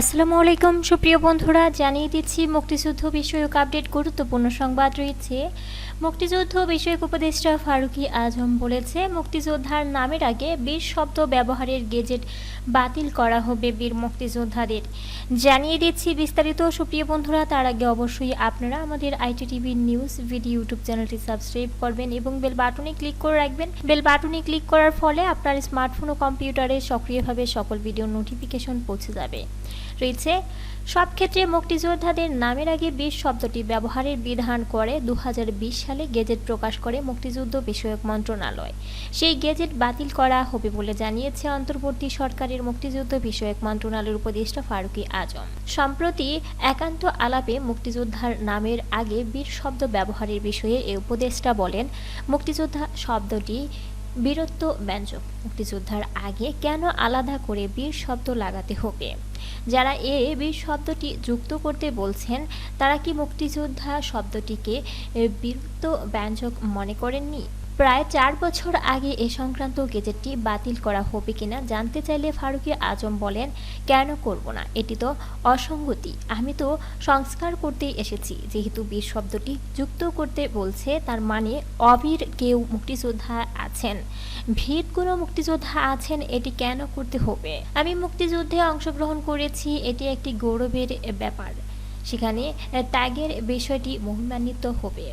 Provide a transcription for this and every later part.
আসসালামু আলাইকুম, সুপ্রিয় বন্ধুরা, জানিয়ে দিচ্ছি মুক্তিযুদ্ধ বিষয়ক আপডেট গুরুত্বপূর্ণ সংবাদ রয়েছে। মুক্তিযুদ্ধ বিষয়ক উপদেষ্টা ফারুকি আজম বলেছে, মুক্তিযোদ্ধার নামের আগে বীর শব্দ ব্যবহারের গেজেট বাতিল করা হবে বীর মুক্তিযোদ্ধাদের। জানিয়ে দিচ্ছি বিস্তারিত, সুপ্রিয় বন্ধুরা, তার আগে অবশ্যই আপনারা আমাদের IT TV news video YouTube চ্যানেলটি সাবস্ক্রাইব করবেন এবং বেল বাটনে ক্লিক করে রাখবেন। বেল বাটনে ক্লিক করার ফলে আপনার স্মার্টফোন ও কম্পিউটারে সক্রিয়ভাবে সকল ভিডিও নোটিফিকেশন পৌঁছে যাবে। রয়েছে। সব ক্ষেত্রে মুক্তিযোদ্ধাদের নামের আগে বীর শব্দটি ব্যবহারের বিধান করে দু সালে গেজেট প্রকাশ করে মুক্তিযুদ্ধ বিষয়ক মন্ত্রণালয়। সেই গেজেট বাতিল করা হবে বলে জানিয়েছে অন্তর্বর্তী সরকারের মুক্তিযুদ্ধ বিষয়ক মন্ত্রণালয়ের উপদেষ্টা ফারুকি আজম। সম্প্রতি একান্ত আলাপে মুক্তিযোদ্ধার নামের আগে বীর শব্দ ব্যবহারের বিষয়ে এ উপদেষ্টা বলেন, মুক্তিযোদ্ধা শব্দটি বীরত্ব ব্যঞ্জক মুক্তিযোদ্ধার আগে কেন আলাদা করে বীর শব্দ লাগাতে হবে? যারা এ বীর শব্দটি যুক্ত করতে বলছেন, তারা কি মুক্তিযোদ্ধা শব্দটিকে বীরত্ব ব্যঞ্জক মনে করেননি? প্রায় চার বছর আগে এ সংক্রান্ত গেজেটটি বাতিল করা হবে কিনা জানতে চাইলে ফারুকি আজম বলেন, কেন করব না? এটি তো অসঙ্গতি। আমি তো সংস্কার করতেই এসেছি। যেহেতু বীর শব্দটি যুক্ত করতে বলছে, তার মানে অবীর কেউ মুক্তিযোদ্ধা আছেন। ভীত কোনো মুক্তিযোদ্ধা আছেন, এটি কেন করতে হবে? আমি মুক্তিযুদ্ধে অংশগ্রহণ করেছি, এটি একটি গৌরবের ব্যাপার। সেখানে ত্যাগের বিষয়টি মহিমান্বিত হবে।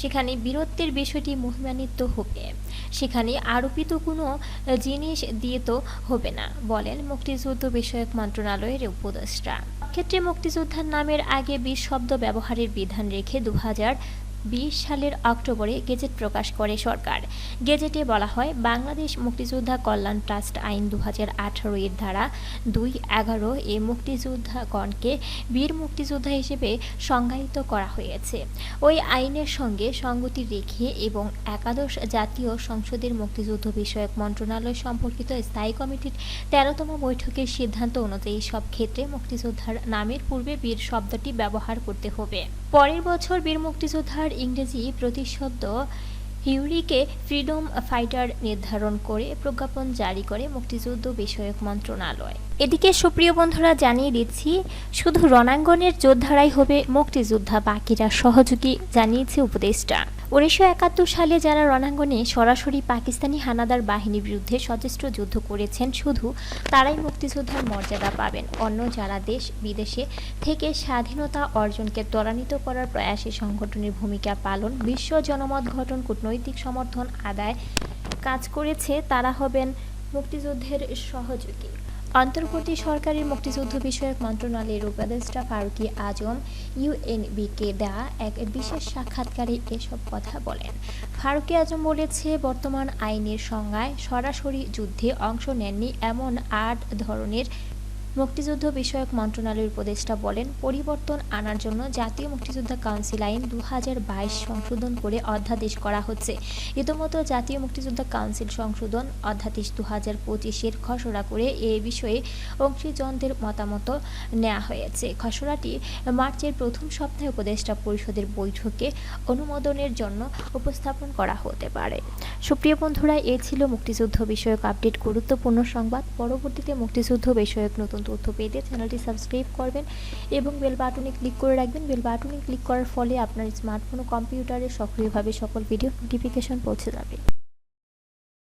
সেখানে বীরত্বের বিষয়টি মহিমান্বিত হবে। সেখানে আরোপিত কোনো জিনিস দিয়ে তো হবে না, বলেন মুক্তিযুদ্ধ বিষয়ক মন্ত্রণালয়ের উপদেষ্টা। ক্ষেত্রে মুক্তিযোদ্ধার নামের আগে বিশ শব্দ ব্যবহারের বিধান রেখে দু সালের অক্টোবরে গেজেট প্রকাশ করে সরকার। গেজেটে বলা হয়, বাংলাদেশ মুক্তিযোদ্ধা কল্যাণ ট্রাস্ট আইন দু হাজার আঠারো এর ধারা দুই এগারো এ মুক্তিযোদ্ধাগণকে বীর মুক্তিযোদ্ধা হিসেবে সংজ্ঞায়িত করা হয়েছে। ওই আইনের সঙ্গে সঙ্গতি রেখে এবং একাদশ জাতীয় সংসদের মুক্তিযুদ্ধ বিষয়ক মন্ত্রণালয় সম্পর্কিত স্থায়ী কমিটির তেরোতম বৈঠকের সিদ্ধান্ত অনুযায়ী সব ক্ষেত্রে মুক্তিযোদ্ধার নামের পূর্বে বীর শব্দটি ব্যবহার করতে হবে। পরের বছর বীর মুক্তিযোদ্ধার ইংরেজি প্রতিশব্দ হিউরিকে ফ্রিডম ফাইটার নির্ধারণ করে প্রজ্ঞাপন জারি করে মুক্তিযুদ্ধ বিষয়ক মন্ত্রণালয়। এদিকে সুপ্রিয় বন্ধুরা জানিয়ে দিচ্ছি, শুধু রণাঙ্গনের যোদ্ধারাই হবে মুক্তিযোদ্ধা বাকিরা, সহযোগী, জানিয়েছে উপদেষ্টা। উনিশশো একাত্তর সালে যারা রণাঙ্গনে সরাসরি পাকিস্তানি হানাদার বাহিনীর বিরুদ্ধে সচেষ্ট যুদ্ধ করেছেন, শুধু তারাই মুক্তিযোদ্ধার মর্যাদা পাবেন। অন্য যারা দেশ বিদেশে থেকে স্বাধীনতা অর্জনকে ত্বরান্বিত করার প্রয়াসে সংগঠনের ভূমিকা পালন, বিশ্ব জনমত গঠন, কূটনৈতিক সমর্থন আদায় কাজ করেছে, তারা হবেন মুক্তিযুদ্ধের সহযোগী। অন্তর্বর্তী সরকারের মুক্তিযুদ্ধ বিষয়ক মন্ত্রণালয়ের উপদেষ্টা ফারুকি আজম, ইউএনবিকে দেওয়া এক বিশেষ সাক্ষাৎকারে এসব কথা বলেন। ফারুকি আজম বলেছে, বর্তমান আইনের সংজ্ঞায় সরাসরি যুদ্ধে অংশ নেননি এমন আট ধরনের মুক্তিযুদ্ধ বিষয়ক মন্ত্রণালয়ের উপদেষ্টা বলেন, পরিবর্তন আনার জন্য জাতীয় মুক্তিযোদ্ধা কাউন্সিল আইন দু হাজার বাইশ সংশোধন করে অধ্যাদেশ করা হচ্ছে। ইতোমধ্যে জাতীয় মুক্তিযোদ্ধা কাউন্সিল সংশোধন অধ্যাদেশ দু হাজার পঁচিশের খসড়া করে এ বিষয়ে অংশীজনদের মতামত নেওয়া হয়েছে। খসড়াটি মার্চের প্রথম সপ্তাহে উপদেষ্টা পরিষদের বৈঠকে অনুমোদনের জন্য উপস্থাপন করা হতে পারে। সুপ্রিয় বন্ধুরা, এ ছিল মুক্তিযুদ্ধ বিষয়ক আপডেট। গুরুত্বপূর্ণ সংবাদ। পরবর্তীতে মুক্তিযুদ্ধ বিষয়ক নতুন তথ্য পেতে চ্যানেলটি সাবস্ক্রাইব করবেন এবং বেল বাটনে ক্লিক করে রাখবেন। বেল বাটনে ক্লিক করার ফলে আপনার স্মার্টফোন ও কম্পিউটারে সক্রিয়ভাবে সকল ভিডিও নোটিফিকেশন পৌঁছে যাবে।